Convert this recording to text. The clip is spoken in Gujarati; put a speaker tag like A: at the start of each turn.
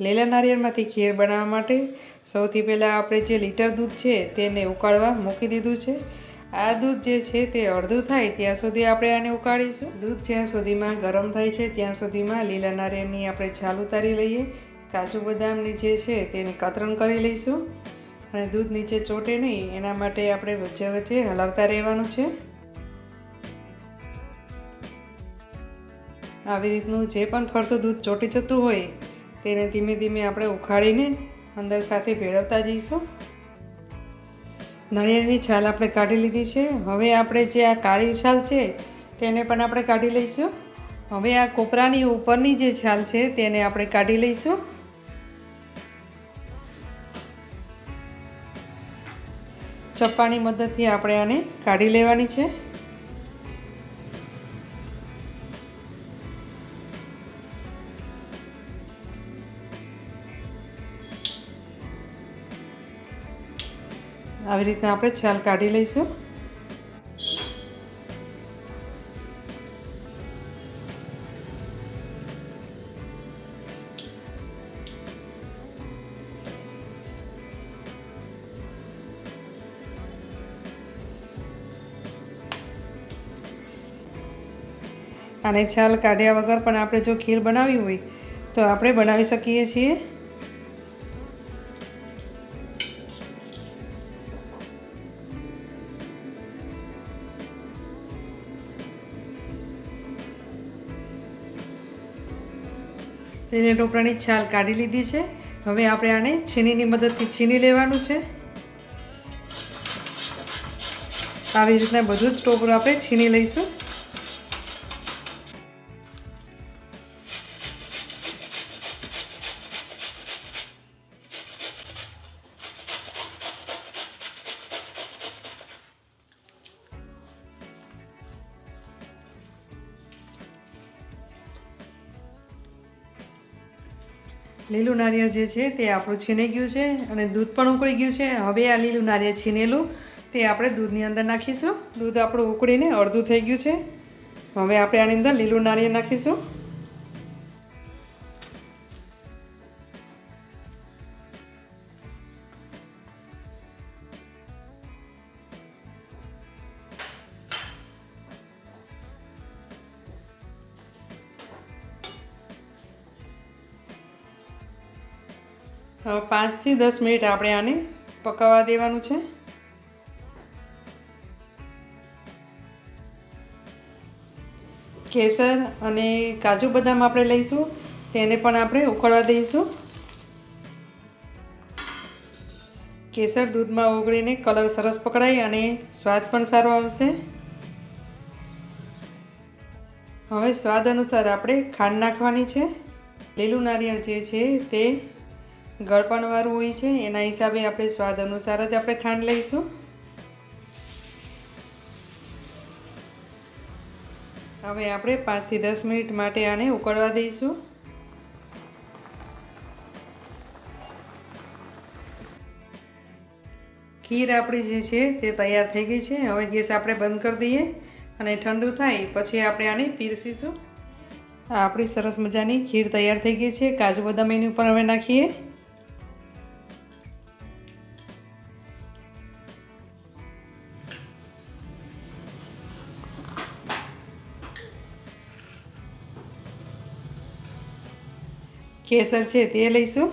A: લીલા નારિયેળમાંથી ખીર બનાવવા માટે સૌથી પહેલાં આપણે જે લીટર દૂધ છે તેને ઉકાળવા મૂકી દીધું છે. આ દૂધ જે છે તે અડધું થાય ત્યાં સુધી આપણે આને ઉકાળીશું. દૂધ જ્યાં સુધીમાં ગરમ થાય છે ત્યાં સુધીમાં લીલા નારિયેળની આપણે છાલ ઉતારી લઈએ. કાજુ બદામની જે છે તેની કતરણ કરી લઈશું. અને દૂધ નીચે ચોટે નહીં, એના માટે આપણે વચ્ચે વચ્ચે હલાવતા રહેવાનું છે. આવી રીતનું જે પણ ફરતું દૂધ ચોટી જતું હોય તેને ધીમે ધીમે આપણે ઉખાડીને અંદર સાથે ભેળવતા જઈશું. નળિયાની છાલ આપણે કાઢી લીધી છે. હવે આપણે જે આ કાળી છાલ છે, તેને પણ આપણે કાઢી લઈશું. હવે આ કોપરાની ઉપરની જે છાલ છે, તેને આપણે કાઢી લઈશું. ચપ્પાની મદદથી આપણે આને કાઢી લેવાની છે. આવી રીતના આપણે છાલ કાઢી લઈશું. અને છાલ કાઢ્યા વગર પણ આપણે જો ખીર બનાવી હોય તો આપણે બનાવી શકીએ છીએ. લીલા ટોપરાની છાલ કાઢી લીધી છે. હવે આપણે આને છીનીની મદદથી છીની લેવાનું છે. આવી રીતના બધું જ ટોપરું આપણે છીની લઈશું. લીલું નારિયેળ જે છે તે આપણું છીનાઈ ગયું છે અને દૂધ પણ ઉકળી ગયું છે. હવે આ લીલું નારિયેળ છીનેલું તે આપણે દૂધની અંદર નાખીશું. દૂધ આપણું ઉકળીને અડધું થઈ ગયું છે. હવે આપણે આની અંદર લીલું નારિયેળ નાખીશું. હવે પાંચથી દસ મિનિટ આપણે આને પકાવવા દેવાનું છે. કેસર અને કાજુ બદામ આપણે લઈશું, તેને પણ આપણે ઉકળવા દઈશું. કેસર દૂધમાં ઓગળીને કલર સરસ પકડાય અને સ્વાદ પણ સારો આવશે. હવે સ્વાદ અનુસાર આપણે ખાંડ નાખવાની છે. લીલું નારિયેળ જે છે તે ગળપણવાળું હોય છે, એના હિસાબે આપણે સ્વાદ અનુસાર જ આપણે ખાંડ લઈશું. હવે આપણે પાંચથી દસ મિનિટ માટે આને ઉકળવા દઈશું. ખીર આપણી જે છે તે તૈયાર થઈ ગઈ છે. હવે ગેસ આપણે બંધ કરી દઈએ અને ઠંડુ થાય પછી આપણે આને પીરસીશું. આપણી સરસ મજાની ખીર તૈયાર થઈ ગઈ છે. કાજુ બદામ એની ઉપર હવે નાખીએ. કેસર છે તે લઈશું.